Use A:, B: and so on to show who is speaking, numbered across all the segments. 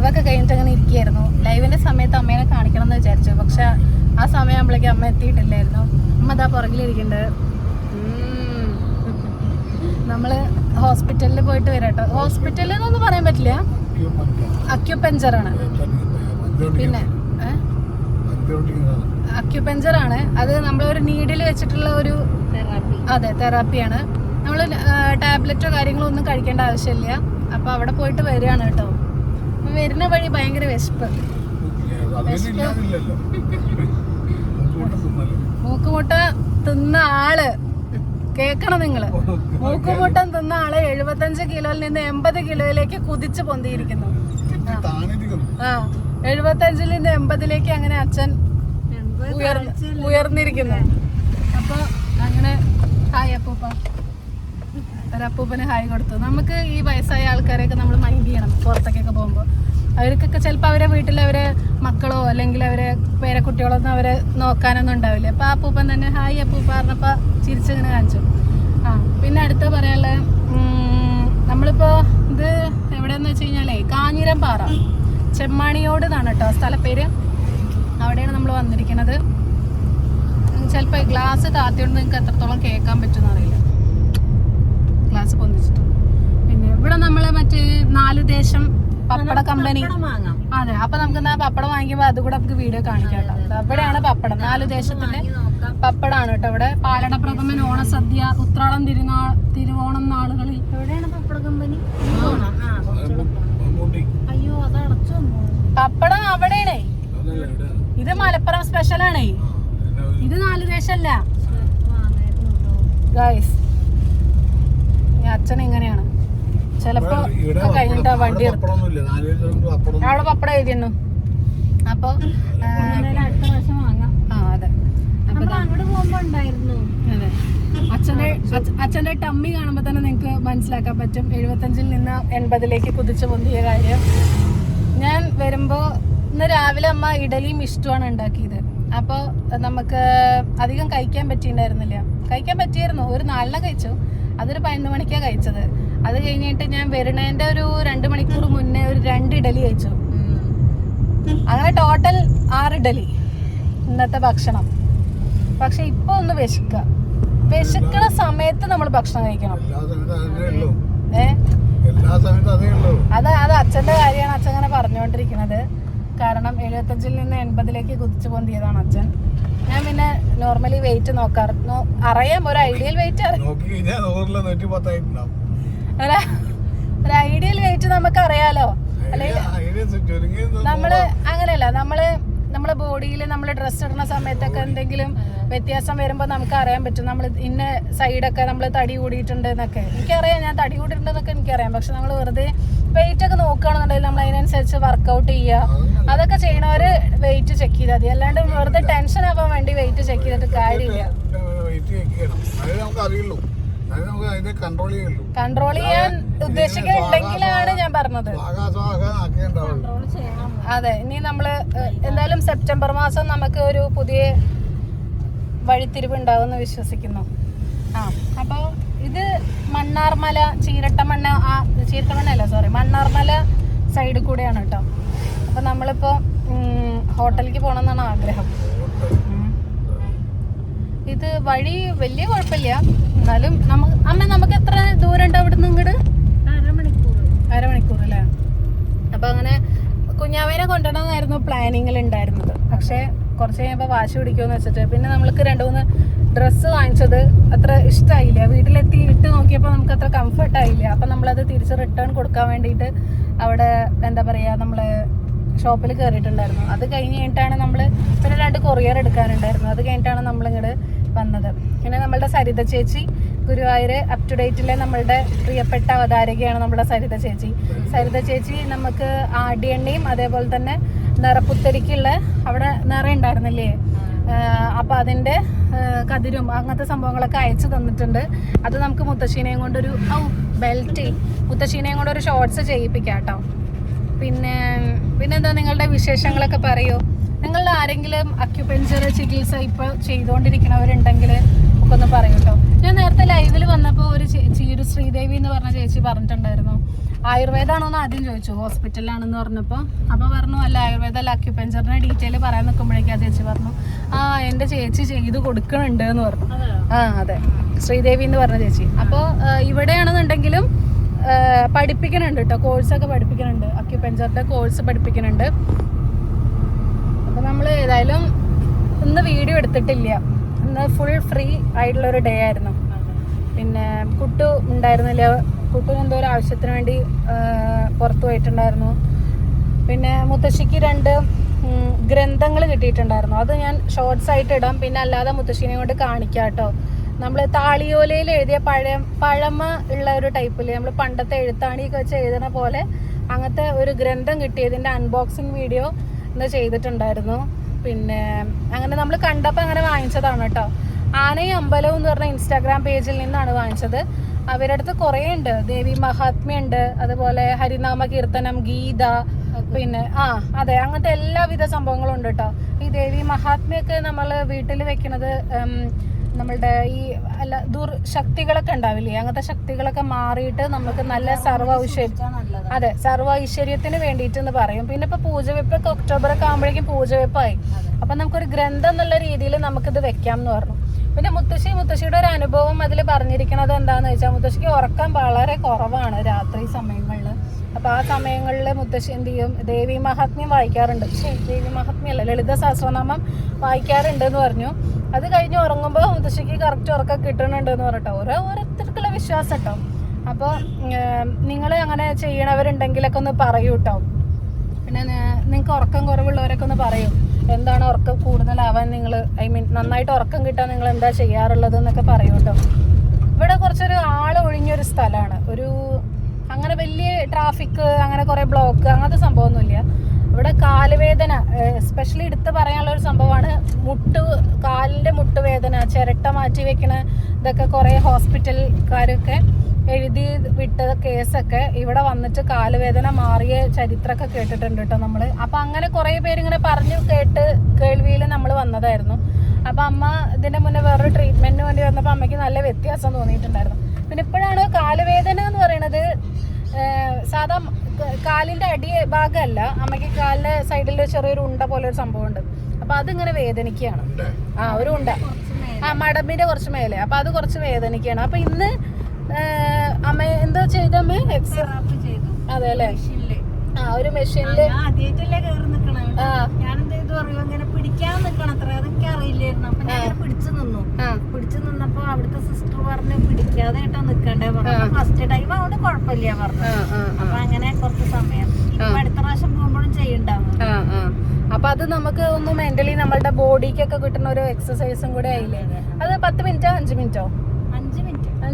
A: ലൈവൊക്കെ കഴിഞ്ഞിട്ട് അങ്ങനെ ഇരിക്കുകയായിരുന്നു. ലൈവിന്റെ സമയത്ത് അമ്മേനെ കാണിക്കണം എന്ന് വിചാരിച്ചു. പക്ഷെ ആ സമയം ആകുമ്പോഴേക്കും അമ്മ എത്തിയിട്ടില്ലായിരുന്നു. അമ്മ അതാ പുറകിലിരിക്കുന്നുണ്ട്. നമ്മൾ ഹോസ്പിറ്റലിൽ പോയിട്ട് വരാട്ടോ ഹോസ്പിറ്റലിൽ എന്നൊന്നും പറയാൻ പറ്റില്ല. അക്യുപെഞ്ചറാണ് പിന്നെ? അക്യുപെഞ്ചറാണ് അത് നമ്മളൊരു നീഡിൽ വെച്ചിട്ടുള്ള ഒരു
B: തെറാപ്പി
A: അതെ തെറാപ്പിയാണ് നമ്മൾ ടാബ്ലറ്റോ കാര്യങ്ങളോ ഒന്നും കഴിക്കേണ്ട ആവശ്യമില്ല. അപ്പൊ അവിടെ പോയിട്ട് വരികയാണ് കേട്ടോ. വരുന്ന വഴി ഭയങ്കര വിശപ്പ്. മൂക്കുമുട്ട തിന്ന ആൾ. കേക്കണം നിങ്ങൾ? മൂക്കുമുട്ടം തിന്ന ആൾ എഴുപത്തഞ്ച് കിലോയിൽ നിന്ന് എൺപത് കിലോയിലേക്ക് കുതിച്ച് പൊന്തിയിരിക്കുന്നു. ആ. എഴുപത്തഞ്ചിൽ നിന്ന് എൺപതിലേക്ക് അങ്ങനെ അച്ഛൻ ഉയർന്ന് ഉയർന്നിരിക്കുന്നു. അപ്പൊ അങ്ങനെ ഹായ് അപ്പൂപ്പ. ഒരപ്പൂപ്പന് ഹായ് കൊടുത്തു. നമുക്ക് ഈ വയസ്സായ ആൾക്കാരെയൊക്കെ നമ്മൾ മൈൻഡ് ചെയ്യണം പുറത്തേക്കൊക്കെ പോകുമ്പോൾ അവർക്കൊക്കെ ചിലപ്പോൾ അവരെ വീട്ടിൽ അവരെ മക്കളോ അല്ലെങ്കിൽ അവരെ പേരെ ഒന്നും അവരെ നോക്കാനൊന്നും ഉണ്ടാവില്ല. അപ്പോൾ ആ അപ്പൂപ്പൻ തന്നെ ഹായ് അപ്പൂപ്പ പറഞ്ഞപ്പോൾ ചിരിച്ചിങ്ങനെ കാണിച്ചു. ആ പിന്നെ അടുത്ത പറയാനുള്ള നമ്മളിപ്പോൾ ഇത് എവിടെയെന്ന് വെച്ച് കഴിഞ്ഞാലേ കാഞ്ഞിരം പാറ ചെമ്മാണിയോട് എന്നാണ് കേട്ടോ സ്ഥലപ്പേര് അവിടെയാണ് നമ്മൾ വന്നിരിക്കുന്നത്. ചിലപ്പോൾ ഗ്ലാസ് താത്തിയോണ്ട് നിങ്ങൾക്ക് എത്രത്തോളം കേൾക്കാൻ പറ്റുമെന്ന് അറിയില്ല ഗ്ലാസ് പൊന്തിച്ചിട്ടുണ്ട് പിന്നെ ഇവിടെ നമ്മൾ മറ്റേ നാല് ദേശം പപ്പട കമ്പനി. അതെ അപ്പൊ നമുക്ക് എന്നാ പപ്പടം വാങ്ങിക്കുമ്പോൾ അതുകൂടെ നമുക്ക് വീഡിയോ കാണിക്കാം കേട്ടോ. ഇവിടെയാണ് പപ്പടം. നാല് ദേശത്തിന്റെ പപ്പടാണ് കേട്ടോ ഇവിടെ. പാലട പ്രഥമൻ ഓണസദ്യ ഉത്രാളം തിരുനാൾ തിരുവോണം നാളുകളിൽ
B: എവിടെയാണ് പപ്പട കമ്പനി? ആ കുറച്ചുകൂടെ അയ്യോ അത് അടച്ചു വന്നു?
A: പപ്പടം അവിടെയാണേ. ഇത് മലപ്പുറം സ്പെഷ്യലാണേ ഇത് നാല് ദേശല്ല. ഗൈസ് അച്ഛൻ ഇങ്ങനെയാണ് ചിലപ്പോ കഴിഞ്ഞിട്ടാ വണ്ടി എടുത്തു. അവിടെ പപ്പടം എഴുതിയെന്നു അപ്പൊ
B: അടുത്ത പ്രാവശ്യം വാങ്ങാം.
A: ആ അതെ. അപ്പൊ
B: അങ്ങോട്ട് പോകുമ്പോ ഉണ്ടായിരുന്നു.
A: അതെ. അച്ഛന്റെ അച്ഛന്റെ ടമ്മി കാണുമ്പോൾ തന്നെ നിങ്ങൾക്ക് മനസ്സിലാക്കാൻ പറ്റും. എഴുപത്തഞ്ചിൽ നിന്ന് എൺപതിലേക്ക് കുതിച്ചു പൊന്തിയ കാര്യം. ഞാൻ വരുമ്പോ ഇന്ന് രാവിലെ അമ്മ ഇഡലിയും ഇഷ്ടമാണ് ഉണ്ടാക്കിയത്. അപ്പോൾ നമുക്ക് അധികം കഴിക്കാൻ പറ്റിയിട്ടുണ്ടായിരുന്നില്ല. കഴിക്കാൻ പറ്റിയായിരുന്നു. ഒരു നാലിനെ കഴിച്ചു. അതൊരു പതിനൊന്ന് മണിക്കാണ് കഴിച്ചത്. അത് കഴിഞ്ഞിട്ട് ഞാൻ വരുന്നതിന്റെ ഒരു രണ്ട് മണിക്കൂർ മുന്നേ ഒരു രണ്ട് ഇഡലി കഴിച്ചു. അങ്ങനെ ടോട്ടൽ ആറ് ഇഡലി ഇന്നത്തെ ഭക്ഷണം. പക്ഷെ ഇപ്പൊ ഒന്ന് വിശക്കുക വിശക്കണ സമയത്ത് നമ്മൾ ഭക്ഷണം കഴിക്കണം.
C: അതേ
A: അത് അച്ഛന്റെ കാര്യമാണ് അച്ഛൻ അങ്ങനെ പറഞ്ഞുകൊണ്ടിരിക്കുന്നത്. കാരണം എഴുപത്തഞ്ചിൽ നിന്ന് എൺപതിലേക്ക് കുതിച്ചു പൊന്തിയതാണ് അച്ഛൻ. ഞാൻ പിന്നെ നോർമലി വെയിറ്റ് നോക്കാറ്. അറിയാം ഒരു ഐഡിയൽ വെയിറ്റ് അറിയാം ഒരു- ഐഡിയൽ വെയിറ്റ് നമുക്ക് അറിയാലോ അല്ലെങ്കിൽ നമ്മൾ അങ്ങനെയല്ല നമ്മൾ നമ്മളെ ബോഡിയിൽ നമ്മൾ ഡ്രസ്സ് ഇടുന്ന സമയത്തൊക്കെ എന്തെങ്കിലും വ്യത്യാസം വരുമ്പോൾ നമുക്ക് അറിയാൻ പറ്റും. നമ്മൾ ഇന്ന സൈഡൊക്കെ നമ്മൾ തടി കൂടിയിട്ടുണ്ട് എന്നൊക്കെ. എനിക്കറിയാം ഞാൻ തടി കൂടിയിട്ടുണ്ടെന്നൊക്കെ എനിക്കറിയാം. പക്ഷെ നമ്മൾ വെറുതെ വെയിറ്റ് ഒക്കെ നോക്കുകയാണെന്നുണ്ടെങ്കിൽ നമ്മൾ അതിനനുസരിച്ച് വർക്കൗട്ട് ചെയ്യുക. അതൊക്കെ ചെയ്യണവർ വെയിറ്റ് ചെക്ക് ചെയ്താൽ മതി. അല്ലാണ്ട് വെറുതെ ടെൻഷൻ ആവാൻ വേണ്ടി വെയിറ്റ് ചെക്ക് ചെയ്തിട്ട് കാര്യമില്ല.
C: കൺട്രോൾ
A: ചെയ്യാൻ ഉദ്ദേശിക്കുന്നുണ്ടെങ്കിലാണ് ഞാൻ പറഞ്ഞത്. അതെ ഇനി നമ്മൾ എന്തായാലും സെപ്റ്റംബർ മാസം നമുക്ക് ഒരു പുതിയ വഴിത്തിരിവ് ഉണ്ടാവുമെന്ന് വിശ്വസിക്കുന്നു. ആ അപ്പോൾ ഇത് മണ്ണാർമല ചീരട്ടമണ്ണ ആ ചീരട്ടമണ്ണ അല്ല സോറി മണ്ണാർമല സൈഡ് കൂടെയാണ് കേട്ടോ അപ്പോൾ നമ്മളിപ്പോ ഹോട്ടലിലേക്ക് പോകണം എന്നാണ് ആഗ്രഹം ഇത് വഴി വലിയ കുഴപ്പമില്ല. എന്നാലും നമുക്ക് അമ്മ നമുക്ക് എത്ര ദൂരം ഉണ്ട് അവിടെ നിന്ന് ഇങ്ങോട്ട്
B: അരമണിക്കൂർ
A: അല്ലേ? അപ്പൊ അങ്ങനെ കുഞ്ഞാവേനെ കൊണ്ടുവരണമെന്നായിരുന്നു പ്ലാനിങ്ങിൽ ഉണ്ടായിരുന്നത്. പക്ഷേ കുറച്ച് കഴിയുമ്പോൾ വാശി പിടിക്കുമെന്ന് വെച്ചിട്ട് പിന്നെ നമ്മൾക്ക് രണ്ട് മൂന്ന് ഡ്രസ്സ് വാങ്ങിച്ചത് അത്ര ഇഷ്ടമായില്ല വീട്ടിലെത്തി ഇട്ട് നോക്കിയപ്പോൾ നമുക്ക് അത്ര കംഫർട്ട് ആയില്ല. അപ്പം നമ്മളത് തിരിച്ച് റിട്ടേൺ കൊടുക്കാൻ വേണ്ടിയിട്ട് അവിടെ എന്താ പറയുക നമ്മൾ ഷോപ്പിൽ കയറിയിട്ടുണ്ടായിരുന്നു അത് കഴിഞ്ഞ് കഴിഞ്ഞിട്ടാണ് നമ്മൾ പിന്നെ രണ്ട് കൊറിയർ എടുക്കാനുണ്ടായിരുന്നു. അത് കഴിഞ്ഞിട്ടാണ് നമ്മളിങ്ങോട്ട് വന്നത്. പിന്നെ നമ്മളുടെ സരിത ചേച്ചി ഗുരുവായൂർ അപ് ടു ഡേറ്റിലെ നമ്മളുടെ പ്രിയപ്പെട്ട അവതാരകയാണ് നമ്മുടെ സരിത ചേച്ചി. സരിത ചേച്ചി നമുക്ക് ആടിയെണ്ണയും അതേപോലെ തന്നെ നിറപ്പുത്തരിക്കുള്ള അവിടെ നിറ ഉണ്ടായിരുന്നില്ലേ? അപ്പൊ അതിന്റെ കതിരും അങ്ങനത്തെ സംഭവങ്ങളൊക്കെ അയച്ചു തന്നിട്ടുണ്ട്. അത് നമുക്ക് മുത്തശ്ശീനെയും കൊണ്ടൊരു ഔ ബെൽറ്റ്. മുത്തശ്ശീനെയും കൊണ്ടൊരു ഷോർട്സ് ചെയ്യിപ്പിക്കാം കേട്ടോ. പിന്നെ പിന്നെന്താ നിങ്ങളുടെ വിശേഷങ്ങളൊക്കെ പറയൂ? നിങ്ങളുടെ ആരെങ്കിലും അക്യുപെഞ്ചർ ചികിത്സ ഇപ്പോൾ ചെയ്തുകൊണ്ടിരിക്കുന്നവരുണ്ടെങ്കിൽ ഒക്കെ ഒന്ന് പറയൂട്ടോ. ഞാൻ നേരത്തെ ലൈവിൽ വന്നപ്പോൾ ഒരു ചീരു ശ്രീദേവി എന്ന് പറഞ്ഞ ചേച്ചി പറഞ്ഞിട്ടുണ്ടായിരുന്നു. ആയുർവേദമാണോ എന്ന് ആദ്യം ചോദിച്ചു ഹോസ്പിറ്റലിലാണെന്ന് പറഞ്ഞപ്പോൾ അപ്പോൾ പറഞ്ഞു അല്ല ആയുർവേദ അല്ല അക്യുപഞ്ചറിന്റെ ഡീറ്റെയിൽ പറയാൻ നിൽക്കുമ്പോഴേക്കും ആ ചേച്ചി പറഞ്ഞു. ആ എന്റെ ചേച്ചി ചെയ്ത് കൊടുക്കണുണ്ട് എന്ന് പറഞ്ഞു. ആ അതെ. ശ്രീദേവി എന്ന് പറഞ്ഞ ചേച്ചി. അപ്പോൾ ഇവിടെയാണെന്നുണ്ടെങ്കിലും പഠിപ്പിക്കണുണ്ട് കേട്ടോ കോഴ്സൊക്കെ പഠിപ്പിക്കുന്നുണ്ട് അക്യുപഞ്ചറിന്റെ കോഴ്സ് പഠിപ്പിക്കുന്നുണ്ട് നമ്മൾ ഏതായാലും ഇന്ന് വീഡിയോ എടുത്തിട്ടില്ല. ഇന്ന് ഫുൾ ഫ്രീ ആയിട്ടുള്ള ഒരു ഡേ ആയിരുന്നു. പിന്നെ കുട്ടു ഉണ്ടായിരുന്നില്ല. കുട്ടു എന്തോ ഒരു ആവശ്യത്തിന് വേണ്ടി പുറത്തു പോയിട്ടുണ്ടായിരുന്നു. പിന്നെ മുത്തശ്ശിക്ക് രണ്ട് ഗ്രന്ഥങ്ങൾ കിട്ടിയിട്ടുണ്ടായിരുന്നു. അത് ഞാൻ ഷോർട്സ് ആയിട്ട് ഇടാം. പിന്നെ അല്ലാതെ മുത്തശ്ശിനെ കൊണ്ട് കാണിക്കാം കേട്ടോ. നമ്മൾ താളിയോലയിൽ എഴുതിയ പഴയ പഴമ ഉള്ള ഒരു ടൈപ്പിൽ നമ്മൾ പണ്ടത്തെ എഴുത്താണിയൊക്കെ വെച്ച് എഴുതണ പോലെ അങ്ങനത്തെ ഒരു ഗ്രന്ഥം കിട്ടിയതിന്റെ അൺബോക്സിങ് വീഡിയോ ഇന്ന് ചെയ്തിട്ടുണ്ടായിരുന്നു. പിന്നെ അങ്ങനെ നമ്മൾ കണ്ടപ്പോൾ അങ്ങനെ വാങ്ങിച്ചതാണ് കേട്ടോ. ആനയും അമ്പലവും എന്ന് പറഞ്ഞ ഇൻസ്റ്റാഗ്രാം പേജിൽ നിന്നാണ് വാങ്ങിച്ചത്. അവരുടെ അടുത്ത് കുറേ ഉണ്ട്. ദേവി മഹാത്മ്യ ഉണ്ട്. അതുപോലെ ഹരിനാമ കീർത്തനം ഗീത പിന്നെ ആ അതെ അങ്ങനത്തെ എല്ലാവിധ സംഭവങ്ങളും ഉണ്ട് കേട്ടോ. ഈ ദേവി മഹാത്മ്യൊക്കെ നമ്മൾ വീട്ടിൽ വെക്കുന്നത് നമ്മളുടെ ഈ അല്ല ദുർശക്തികളൊക്കെ ഉണ്ടാവില്ലേ? അങ്ങനത്തെ ശക്തികളൊക്കെ മാറിയിട്ട് നമുക്ക് നല്ല സർവ ഐശ്വര്യം അതെ സർവ ഐശ്വര്യത്തിന് വേണ്ടിയിട്ട് എന്ന് പറയും. പിന്നെ ഇപ്പൊ പൂജവെപ്പൊക്കെ ഒക്ടോബർ ഒക്കെ ആകുമ്പോഴേക്കും പൂജവെപ്പായി. അപ്പൊ നമുക്കൊരു ഗ്രന്ഥം എന്നുള്ള രീതിയിൽ നമുക്കിത് വെക്കാം എന്ന് പറഞ്ഞു. പിന്നെ മുത്തശ്ശി മുത്തശ്ശിയുടെ ഒരു അനുഭവം അതിൽ പറഞ്ഞിരിക്കുന്നത് എന്താന്ന് വെച്ചാൽ മുത്തശ്ശിക്ക് ഉറക്കം വളരെ കുറവാണ് രാത്രി സമയങ്ങളിൽ അപ്പൊ ആ സമയങ്ങളിൽ മുത്തശ്ശി എന്ത് ചെയ്യും? ദേവി മഹാത്മ്യം വായിക്കാറുണ്ട്. ദേവി മഹാത്മ്യം അല്ല ലളിത സഹസ്രനാമം വായിക്കാറുണ്ട് എന്ന് പറഞ്ഞു. അത് കഴിഞ്ഞ് ഉറങ്ങുമ്പോൾ മുത്തശ്ശിക്ക് കറക്റ്റ് ഉറക്കം കിട്ടുന്നുണ്ട് എന്ന് പറഞ്ഞിട്ടോ. ഓരോ ഓരോരുത്തർക്കുള്ള വിശ്വാസം കേട്ടോ അപ്പോൾ നിങ്ങൾ അങ്ങനെ ചെയ്യണവരുണ്ടെങ്കിലൊക്കെ ഒന്ന് പറയൂ കേട്ടോ പിന്നെ നിങ്ങൾക്ക് ഉറക്കം കുറവുള്ളവരൊക്കെ ഒന്ന് പറയൂ. എന്താണ് ഉറക്കം കൂടുതലാവാൻ നിങ്ങൾ ഐ മീൻ നന്നായിട്ട് ഉറക്കം കിട്ടാൻ നിങ്ങൾ എന്താ ചെയ്യാറുള്ളത് എന്നൊക്കെ പറയൂ കേട്ടോ ഇവിടെ കുറച്ചൊരു ആൾ ഒഴിഞ്ഞൊരു സ്ഥലമാണ് ഒരു അങ്ങനെ വലിയ ട്രാഫിക് അങ്ങനെ കുറേ ബ്ലോക്ക് അങ്ങനത്തെ സംഭവമൊന്നുമില്ല. ഇവിടെ കാലുവേദന എസ്പെഷ്യലി എടുത്ത് പറയാനുള്ള ഒരു സംഭവമാണ് മുട്ട് കാലിന്റെ മുട്ടുവേദന ചിരട്ട മാറ്റി വെക്കണ ഇതൊക്കെ കുറേ ഹോസ്പിറ്റൽക്കാരൊക്കെ എഴുതി വിട്ട കേസൊക്കെ ഇവിടെ വന്നിട്ട് കാലുവേദന മാറിയ ചരിത്രമൊക്കെ കേട്ടിട്ടുണ്ട് കേട്ടോ നമ്മൾ അപ്പം അങ്ങനെ കുറേ പേര് ഇങ്ങനെ പറഞ്ഞു കേട്ട് കേൾവിയിൽ നമ്മൾ വന്നതായിരുന്നു. അപ്പം അമ്മ ഇതിന്റെ മുന്നേ വേറൊരു ട്രീറ്റ്മെന്റിന് വേണ്ടി വന്നപ്പോൾ അമ്മയ്ക്ക് നല്ല വ്യത്യാസം തോന്നിയിട്ടുണ്ടായിരുന്നു. പിന്നെ ഇപ്പോഴാണ് കാലുവേദന എന്ന് പറയണത് സാധാ കാലിന്റെ അടി ഭാഗമല്ല അമ്മയ്ക്ക് കാലിന്റെ സൈഡിൽ ചെറിയൊരു ഉണ്ട പോലെ ഒരു സംഭവം സംഭവമുണ്ട്. അപ്പൊ അതിങ്ങനെ വേദനിക്കുകയാണ്. ആ ഒരു ഉണ്ട. ആ മടമ്പിന്റെ കുറച്ച് മേലെ. അപ്പൊ അത് കുറച്ച് വേദനിക്കുകയാണ്. അപ്പൊ ഇന്ന് അമ്മ എന്തോ ചെയ്തമ്മേ അതെ അല്ലേ? ആ ഒരു മെഷീനിൽ
B: ആദ്യമായിട്ടല്ലേ കയറി നിക്കണേ.
A: ഞാൻ
B: ഞാനെന്ത് ചെയ്തു അറിയോ? ഇങ്ങനെ പിടിക്കാൻ നിക്കണം അത്ര. അതൊക്കെ അറിയില്ലായിരുന്നു. അപ്പൊ ഞാൻ പിടിച്ചു നിന്നു. പിടിച്ചു നിന്നപ്പോ അവിടുത്തെ സിസ്റ്റർ പറഞ്ഞു പിടിക്കാതെ കേട്ടോ നിക്കണ്ടേ പറഞ്ഞു. ഫസ്റ്റ് ടൈം അതുകൊണ്ട് കുഴപ്പമില്ല പറഞ്ഞു. അപ്പൊ അങ്ങനെ കുറച്ച് സമയം. അടുത്ത പ്രാവശ്യം പോകുമ്പോഴും ചെയ്യണ്ടാവും.
A: അപ്പൊ അത് നമുക്ക് ഒന്ന് മെന്റലി നമ്മളുടെ ബോഡിക്കൊക്കെ കിട്ടുന്ന ഒരു എക്സസൈസും കൂടെ ആയില്ലേ? അത് പത്ത് മിനിറ്റോ അഞ്ച് മിനിറ്റോ?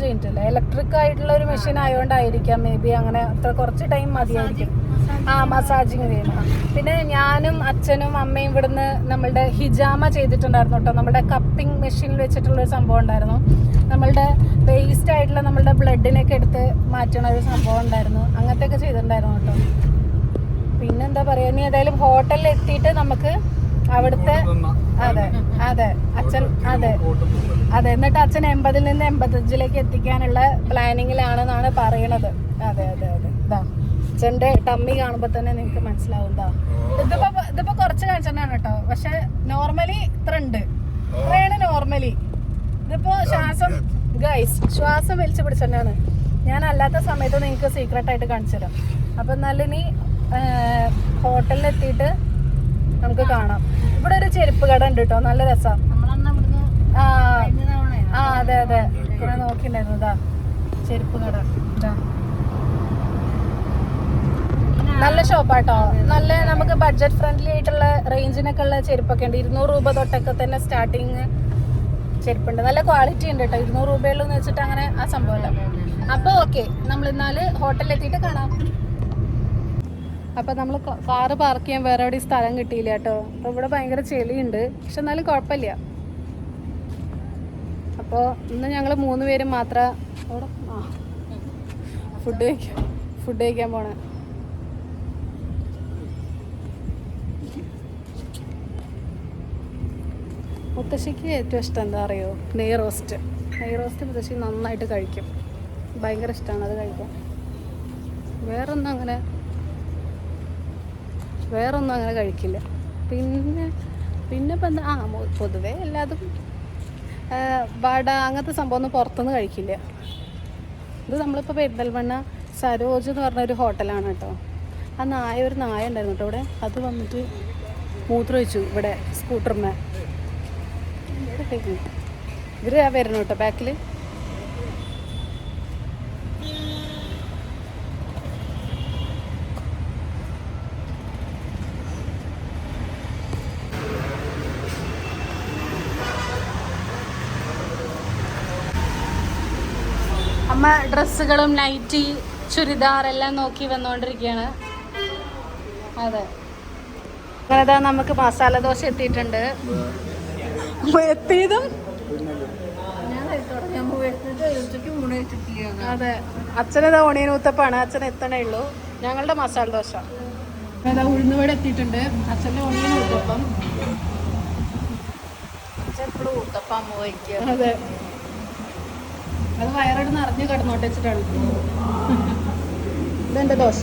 B: മിനിറ്റ്
A: അല്ലേ ഇലക്ട്രിക് ആയിട്ടുള്ള ഒരു മെഷീൻ ആയതുകൊണ്ടായിരിക്കാം മേ ബി അങ്ങനെ അത്ര കുറച്ച് ടൈം മതിയായിരിക്കും. ആ മസാജിങ് ചെയ്യുന്നത് പിന്നെ ഞാനും അച്ഛനും അമ്മയും ഇവിടുന്ന് നമ്മളുടെ ഹിജാമ ചെയ്തിട്ടുണ്ടായിരുന്നു കേട്ടോ. നമ്മുടെ കപ്പിംഗ് മെഷീനിൽ വെച്ചിട്ടുള്ള ഒരു സംഭവം ഉണ്ടായിരുന്നു. നമ്മളുടെ വേസ്റ്റ് ആയിട്ടുള്ള നമ്മളുടെ ബ്ലഡിനൊക്കെ എടുത്ത് മാറ്റണ ഒരു സംഭവം ഉണ്ടായിരുന്നു. അങ്ങനത്തെ ഒക്കെ ചെയ്തിട്ടുണ്ടായിരുന്നു കേട്ടോ. പിന്നെന്താ പറയുക ഇനി ഏതായാലും ഹോട്ടലിൽ എത്തിയിട്ട് നമുക്ക് അവിടുത്തെ അതെ അതെ. അച്ഛൻ അതെ. അതെ. എന്നിട്ട് അച്ഛൻ എൺപതിൽ നിന്ന് എൺപത്തഞ്ചിലേക്ക് എത്തിക്കാനുള്ള പ്ലാനിങ്ങിലാണെന്നാണ് പറയണത് അതെ അതെ അതെ. ഇതാ അച്ഛന്റെ ടമ്മി കാണുമ്പോ തന്നെ നിങ്ങക്ക് മനസ്സിലാവും ഇതാ ഇതിപ്പോ ഇതിപ്പോ കുറച്ച് കാണിച്ചാണ് കേട്ടോ. പക്ഷെ നോർമലി ഇത്ര ഉണ്ട്. ഇത്രയാണ് നോർമലി ഇതിപ്പോ ശ്വാസം ഗൈസ് ശ്വാസം വലിച്ചു പിടിച്ചാണ് ഞാൻ അല്ലാത്ത സമയത്ത് നിങ്ങൾക്ക് സീക്രട്ട് ആയിട്ട് കാണിച്ചു തരാം അപ്പൊ എന്നാലും ഇനി ഹോട്ടലിൽ എത്തിയിട്ട് നമുക്ക് കാണാം. ഇവിടെ ഒരു ചെരുപ്പ് കട ഉണ്ട് കേട്ടോ നല്ല രസം. ആ. ആ അതെ അതെ. ഞാൻ നോക്കിണ്ടായിരുന്നു. ചെരുപ്പ് കട. ഇതാ. നല്ല ഷോപ്പാട്ടോ. നല്ല നമുക്ക് ബഡ്ജറ്റ് ഫ്രണ്ട്ലി ആയിട്ടുള്ള റേഞ്ചിനൊക്കെ ഉള്ള ചെരുപ്പൊക്കെ ഉണ്ട്. ഇരുന്നൂറ് രൂപ തൊട്ടൊക്കെ തന്നെ സ്റ്റാർട്ടിങ് ചെരുപ്പുണ്ട്. നല്ല ക്വാളിറ്റി ഉണ്ട് കേട്ടോ ഇരുന്നൂറ് രൂപയുള്ളൂ എന്ന് വെച്ചിട്ട് അങ്ങനെ ആ സംഭവമല്ല അപ്പൊ ഓക്കെ നമ്മൾ ഇന്നാൽ ഹോട്ടലിൽ എത്തിയിട്ട് കാണാം. അപ്പൊ നമ്മൾ കാറ് പാർക്ക് ചെയ്യാൻ വേറെ എവിടെയും സ്ഥലം കിട്ടിയില്ല കേട്ടോ. അപ്പൊ ഇവിടെ ഭയങ്കര ചെളിയുണ്ട്. പക്ഷെ എന്നാലും കുഴപ്പമില്ല. അപ്പോൾ ഇന്ന് ഞങ്ങൾ മൂന്ന് പേരും മാത്രം അവിടെ ആ ഫുഡ് കഴിക്കാൻ ഫുഡ് കഴിക്കാൻ പോണേ. മുത്തശ്ശിക്ക് ഏറ്റവും ഇഷ്ടം എന്താ അറിയോ? നെയ് റോസ്റ്റ് നെയ് റോസ്റ്റ് മുത്തശ്ശി നന്നായിട്ട് കഴിക്കും. ഭയങ്കര ഇഷ്ടമാണ് അത് കഴിക്കാൻ. വേറൊന്നും അങ്ങനെ? വേറൊന്നും അങ്ങനെ കഴിക്കില്ല. പിന്നെ പിന്നെ ഇപ്പം എന്താ ആ പൊതുവേ എല്ലാതും വട അങ്ങനത്തെ സംഭവമൊന്നും പുറത്തുനിന്ന് കഴിക്കില്ല. ഇത് നമ്മളിപ്പോൾ പെരിന്തൽമണ്ണ സരോജ് എന്ന് പറഞ്ഞ ഒരു ഹോട്ടലാണ് കേട്ടോ. ആ നായ ഒരു നായ ഉണ്ടായിരുന്നു കേട്ടോ ഇവിടെ അത് വന്നിട്ട് മൂത്രം വെച്ചു ഇവിടെ സ്കൂട്ടറിന്മേ ഇവർ വരുന്നു കേട്ടോ ബാക്കിൽ ഡ്രസ്സുകളും നൈറ്റി ചുരിദാർ എല്ലാം നോക്കി വന്നുകൊണ്ടിരിക്കുകയാണ് അതെ. അങ്ങനെതാ നമുക്ക് മസാല ദോശ എത്തിയിട്ടുണ്ട്. എത്തിയതും? അതെ. അച്ഛനത് ഓണിയൻ ഊത്തപ്പാണ്. അച്ഛൻ എത്തണേ ഉള്ളൂ. ഞങ്ങളുടെ മസാല ദോശ. അതാ ഉഴുന്നുവട എത്തിയിട്ടുണ്ട്. അച്ഛന്റെ ഓണിയൻ ഊത്തപ്പം.
B: അച്ഛൻ എപ്പോഴും ഊത്തപ്പം
A: അതെ. അത് വയറോട് നിറഞ്ഞ് കിടന്നോട്ട് വെച്ചിട്ടാണ്. ഇതെന്റെ ദോശ?